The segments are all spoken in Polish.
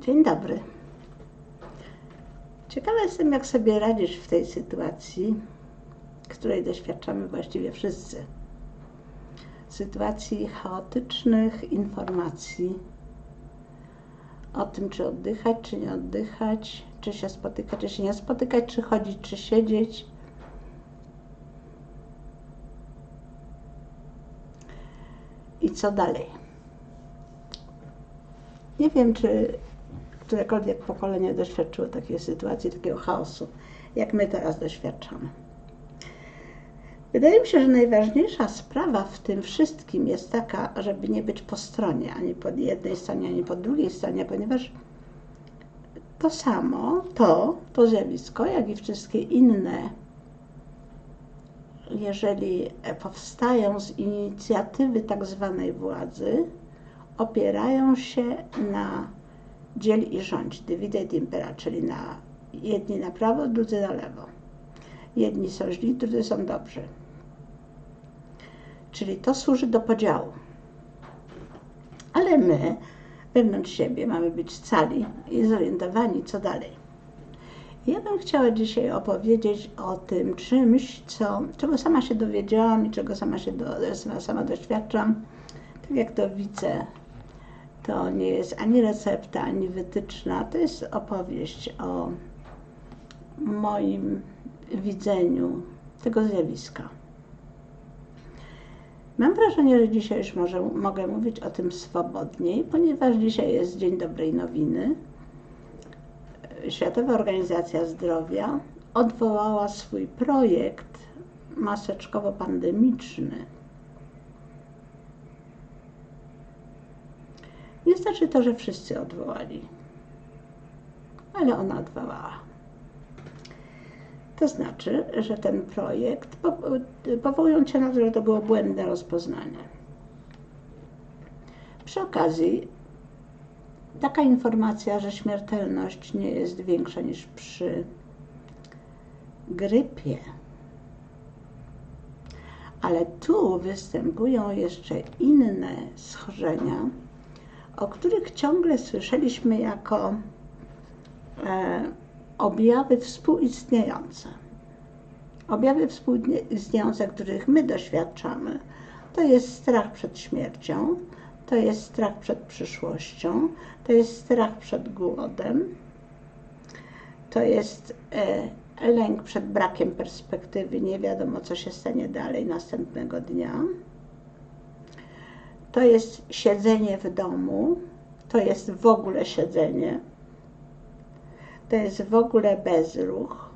Dzień dobry. Ciekawa jestem, jak sobie radzisz w tej sytuacji, której doświadczamy właściwie wszyscy. Sytuacji chaotycznych informacji o tym, czy oddychać, czy nie oddychać, czy się spotykać, czy się nie spotykać, czy chodzić, czy siedzieć. I co dalej? Nie wiem, czy którekolwiek pokolenie doświadczyło takiej sytuacji, takiego chaosu, jak my teraz doświadczamy. Wydaje mi się, że najważniejsza sprawa w tym wszystkim jest taka, żeby nie być po stronie, ani po jednej stronie, ani po drugiej stronie, ponieważ to samo, to, to zjawisko, jak i wszystkie inne, jeżeli powstają z inicjatywy tak zwanej władzy, opierają się na dziel i rządź, divide impera, czyli na jedni na prawo, drudzy na lewo. Jedni są źli, drudzy są dobrzy. Czyli to służy do podziału. Ale my wewnątrz siebie mamy być cali i zorientowani, co dalej. Ja bym chciała dzisiaj opowiedzieć o tym czymś, co, czego sama się dowiedziałam i czego sama się do, sama doświadczam, tak jak to widzę to nie jest ani recepta, ani wytyczna. To jest opowieść o moim widzeniu tego zjawiska. Mam wrażenie, że dzisiaj już może, mogę mówić o tym swobodniej, ponieważ dzisiaj jest Dzień Dobrej Nowiny. Światowa Organizacja Zdrowia odwołała swój projekt maseczkowo-pandemiczny Znaczy to, że wszyscy odwołali, ale ona odwołała. To znaczy, że ten projekt, powołując się na to, że to było błędne rozpoznanie. Przy okazji taka informacja, że śmiertelność nie jest większa niż przy grypie. Ale tu występują jeszcze inne schorzenia, o których ciągle słyszeliśmy jako e, objawy współistniejące. Objawy współistniejące, których my doświadczamy, to jest strach przed śmiercią, to jest strach przed przyszłością, to jest strach przed głodem, to jest e, lęk przed brakiem perspektywy, nie wiadomo co się stanie dalej następnego dnia to jest siedzenie w domu, to jest w ogóle siedzenie, to jest w ogóle bezruch,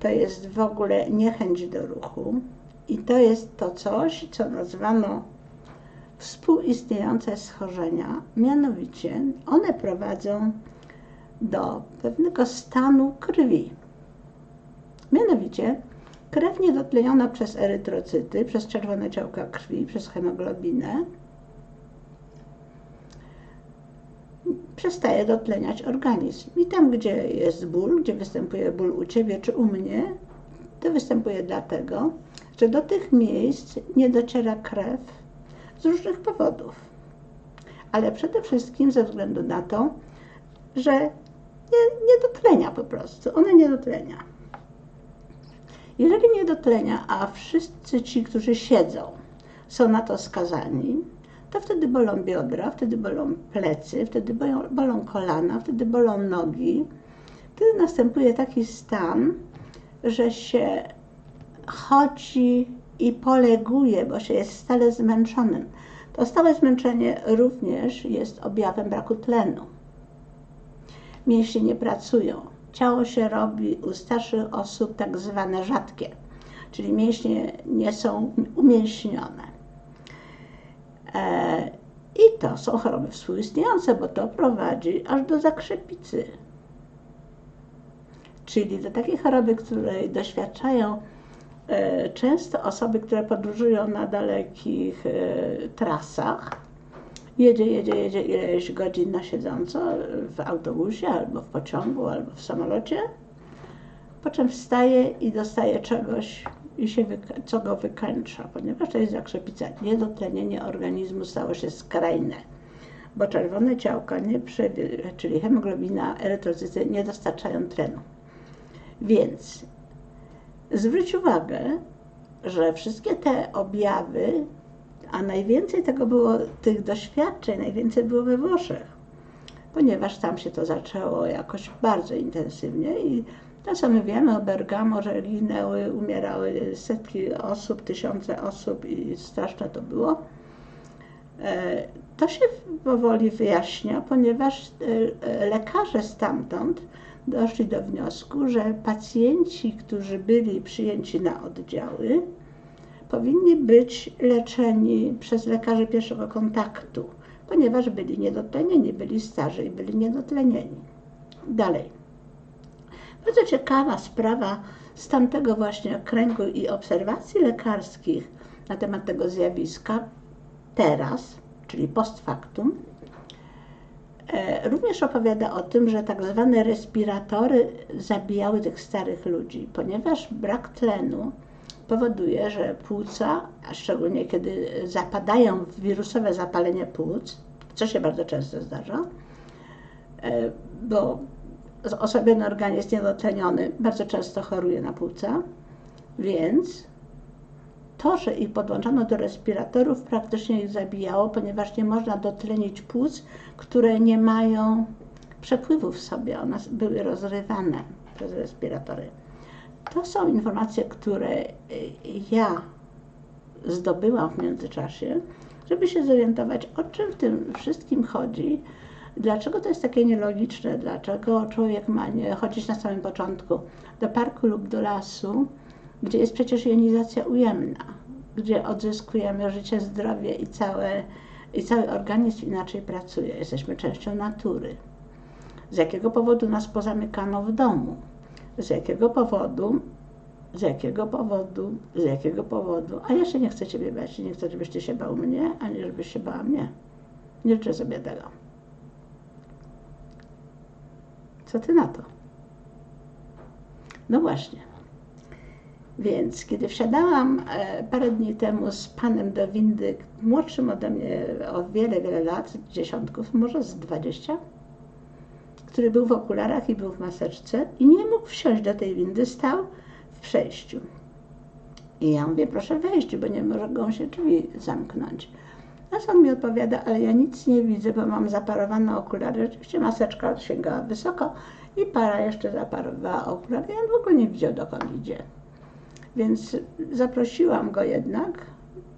to jest w ogóle niechęć do ruchu. I to jest to coś, co nazwano współistniejące schorzenia, mianowicie one prowadzą do pewnego stanu krwi. Mianowicie Krew niedotleniona przez erytrocyty, przez czerwone ciałka krwi, przez hemoglobinę przestaje dotleniać organizm. I tam, gdzie jest ból, gdzie występuje ból u Ciebie czy u mnie, to występuje dlatego, że do tych miejsc nie dociera krew z różnych powodów. Ale przede wszystkim ze względu na to, że nie, nie dotlenia po prostu. Ona nie dotlenia. Jeżeli nie dotlenia, a wszyscy ci, którzy siedzą, są na to skazani, to wtedy bolą biodra, wtedy bolą plecy, wtedy bolą, bolą kolana, wtedy bolą nogi. Wtedy następuje taki stan, że się chodzi i poleguje, bo się jest stale zmęczonym. To stałe zmęczenie również jest objawem braku tlenu. Mięśnie nie pracują, ciało się robi u starszych osób tak zwane rzadkie, czyli mięśnie nie są umięśnione. E, I to są choroby współistniejące, bo to prowadzi aż do zakrzepicy. Czyli do takiej choroby, której doświadczają e, często osoby, które podróżują na dalekich e, trasach, jedzie, jedzie, jedzie ileś godzin na siedząco w autobusie, albo w pociągu, albo w samolocie, po czym wstaje i dostaje czegoś, i się co go wykańcza, ponieważ to jest zakrzepica. Niedotlenienie organizmu stało się skrajne. bo czerwone ciałka, nie czyli hemoglobina, erytrocyty nie dostarczają tlenu. Więc zwróć uwagę, że wszystkie te objawy, a najwięcej tego było, tych doświadczeń, najwięcej było we Włoszech, ponieważ tam się to zaczęło jakoś bardzo intensywnie i to, co my wiemy o Bergamo, że ginęły, umierały setki osób, tysiące osób i straszne to było, e, to się powoli wyjaśnia, ponieważ e, lekarze stamtąd doszli do wniosku, że pacjenci, którzy byli przyjęci na oddziały, powinni być leczeni przez lekarzy pierwszego kontaktu, ponieważ byli niedotlenieni, byli starzy i byli niedotlenieni. Dalej. Bardzo ciekawa sprawa z tamtego właśnie kręgu i obserwacji lekarskich na temat tego zjawiska teraz, czyli post factum, e, również opowiada o tym, że tak zwane respiratory zabijały tych starych ludzi, ponieważ brak tlenu powoduje, że płuca, a szczególnie kiedy zapadają wirusowe zapalenie płuc, co się bardzo często zdarza, e, bo osłabiony organizm niedotleniony bardzo często choruje na płuca, więc to, że ich podłączano do respiratorów, praktycznie ich zabijało, ponieważ nie można dotlenić płuc, które nie mają przepływu w sobie. One były rozrywane przez respiratory. To są informacje, które y, ja zdobyłam w międzyczasie, żeby się zorientować, o czym w tym wszystkim chodzi, dlaczego to jest takie nielogiczne, dlaczego człowiek ma nie chodzić na samym początku do parku lub do lasu, gdzie jest przecież jonizacja ujemna, gdzie odzyskujemy życie, zdrowie i, całe, i cały organizm inaczej pracuje. Jesteśmy częścią natury. Z jakiego powodu nas pozamykano w domu? Z jakiego powodu? Z jakiego powodu? Z jakiego powodu? A ja się nie chcę Ciebie bać. Nie chcę, żebyś Ty się bał mnie, ani żebyś się bała mnie. Nie życzę sobie tego. Co Ty na to? No właśnie. Więc kiedy wsiadałam e, parę dni temu z panem do windy, młodszym ode mnie o wiele, wiele lat, dziesiątków, może z dwadzieścia, który był w okularach i był w maseczce i nie mógł wsiąść do tej windy, stał w przejściu. I ja mówię, proszę wejść, bo nie mogą się drzwi zamknąć. A on mi odpowiada, ale ja nic nie widzę, bo mam zaparowane okulary. Oczywiście maseczka sięgała wysoko i para jeszcze zaparowała okulary. Ja w ogóle nie widział, dokąd idzie. Więc zaprosiłam go jednak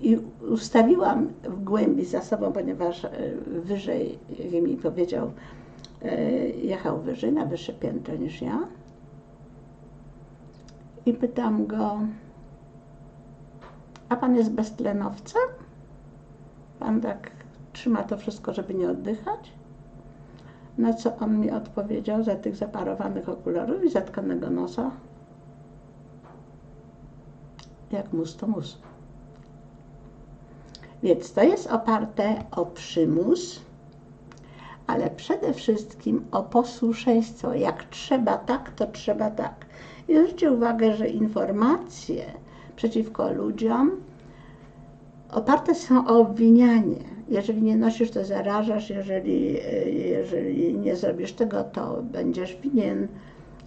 i ustawiłam w głębi za sobą, ponieważ e, wyżej, mi powiedział, jechał wyżej, na wyższe piętro niż ja. I pytam go, a pan jest beztlenowcem? Pan tak trzyma to wszystko, żeby nie oddychać? Na co on mi odpowiedział za tych zaparowanych okularów i zatkanego nosa? Jak mus to mus. Więc to jest oparte o przymus, ale przede wszystkim o posłuszeństwo. Jak trzeba tak, to trzeba tak. I zwróćcie uwagę, że informacje przeciwko ludziom oparte są o obwinianie. Jeżeli nie nosisz, to zarażasz, jeżeli, jeżeli nie zrobisz tego, to będziesz winien,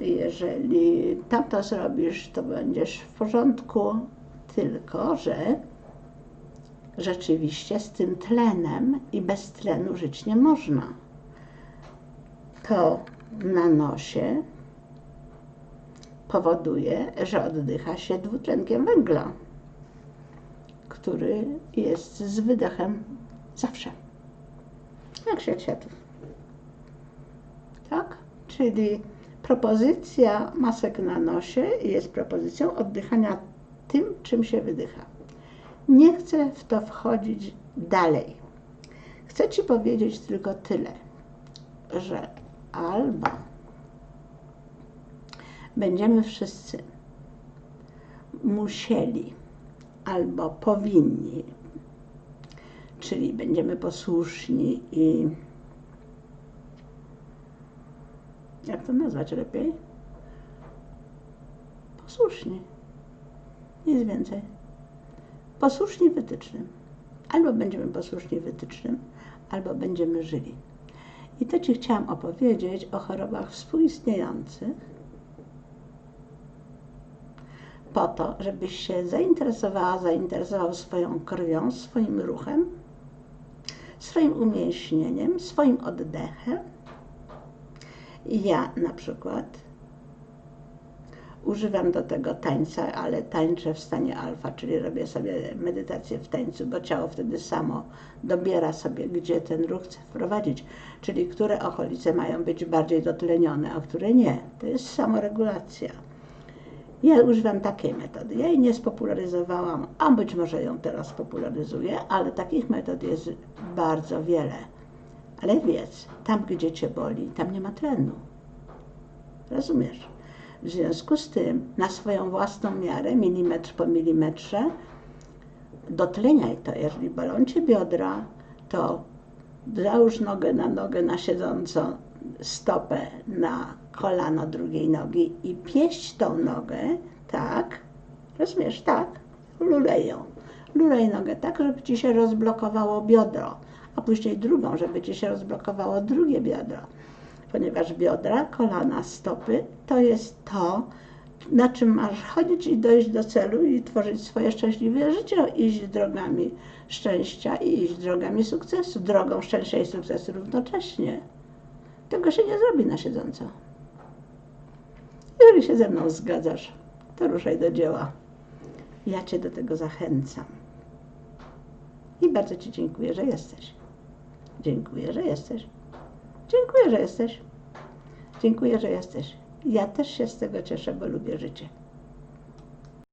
jeżeli tamto zrobisz, to będziesz w porządku. Tylko, że rzeczywiście z tym tlenem i bez tlenu żyć nie można. To na nosie powoduje, że oddycha się dwutlenkiem węgla który jest z wydechem zawsze. Jak świat światów. Tak? Czyli propozycja masek na nosie jest propozycją oddychania tym, czym się wydycha. Nie chcę w to wchodzić dalej. Chcę Ci powiedzieć tylko tyle, że albo będziemy wszyscy musieli albo powinni, czyli będziemy posłuszni i jak to nazwać lepiej? Posłuszni. Nic więcej. Posłuszni wytycznym. Albo będziemy posłuszni wytycznym, albo będziemy żyli. I to Ci chciałam opowiedzieć o chorobach współistniejących, po to, żebyś się zainteresowała, zainteresował swoją krwią, swoim ruchem, swoim umięśnieniem, swoim oddechem. Ja na przykład używam do tego tańca, ale tańczę w stanie alfa, czyli robię sobie medytację w tańcu, bo ciało wtedy samo dobiera sobie, gdzie ten ruch chce wprowadzić, czyli które okolice mają być bardziej dotlenione, a które nie. To jest samoregulacja. Ja używam takiej metody. Ja jej nie spopularyzowałam, a być może ją teraz popularyzuję, ale takich metod jest bardzo wiele. Ale wiedz, tam gdzie cię boli, tam nie ma tlenu. Rozumiesz? W związku z tym, na swoją własną miarę, milimetr po milimetrze, dotleniaj to. Jeżeli bolą cię biodra, to załóż nogę na nogę na siedząco, stopę na kolano drugiej nogi i pieść tą nogę, tak, rozumiesz, tak, lulej ją. Lulej nogę tak, żeby ci się rozblokowało biodro, a później drugą, żeby ci się rozblokowało drugie biodro. Ponieważ biodra, kolana, stopy to jest to, na czym masz chodzić i dojść do celu i tworzyć swoje szczęśliwe życie, iść drogami szczęścia i iść drogami sukcesu, drogą szczęścia i sukcesu równocześnie. Tego się nie zrobi na siedząco. Jeżeli się ze mną zgadzasz, to ruszaj do dzieła. Ja Cię do tego zachęcam. I bardzo Ci dziękuję, że jesteś. Dziękuję, że jesteś. Dziękuję, że jesteś. Dziękuję, że jesteś. Ja też się z tego cieszę, bo lubię życie.